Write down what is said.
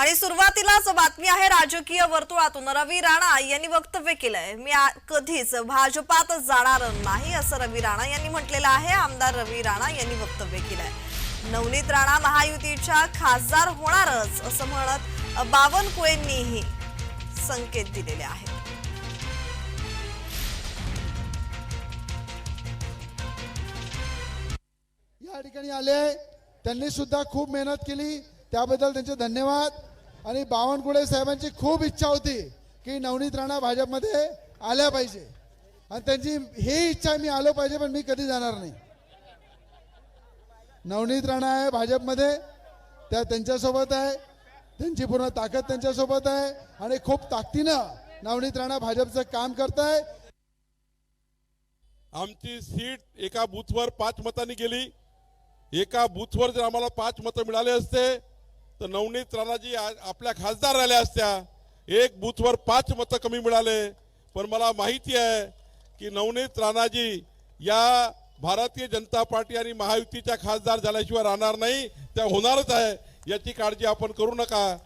आणि सुरुवातीलाच बातमी आहे राजकीय वर्तुळातून. रवी राणा यांनी वक्तव्य केलंय. मी कधीच भाजपात जाणार नाही असं रवी राणा यांनी म्हटलेलं आहे. आमदार रवी राणा यांनी वक्तव्य केलंय. नवनीत राणा महायुतीच्या खासदार होणारच असं म्हणत बावनकुळेंनीही संकेत दिलेले आहेत. या ठिकाणी आले त्यांनी सुद्धा खूप मेहनत केली. त्याबद्दल त्यांचे धन्यवाद. आणि बावनकुळे साहेबांची खूप इच्छा होती की नवनीत राणा भाजपमध्ये आल्या पाहिजे. आणि त्यांची ही इच्छा मी आलो पाहिजे पण मी कधी जाणार नाही. नवनीत राणा आहे भाजपमध्ये त्या त्यांच्यासोबत आहे. त्यांची पूर्ण ताकद त्यांच्यासोबत आहे. आणि खूप ताकदीनं नवनीत राणा भाजपचं काम करताय. आमची सीट एका बूथवर पाच मतांनी गेली. एका बूथवर जर आम्हाला पाच मतं मिळाले असते तर नवनीत राणाजी आ- आपल्या खासदार राहिल्या असत्या. एक बूथवर पाच मतं कमी मिळाले. पण मला माहिती आहे की नवनीत राणाजी या भारतीय जनता पार्टी आणि महायुतीच्या खासदार झाल्याशिवाय राहणार नाही. त्या होणारच आहे. याची काळजी आपण करू नका.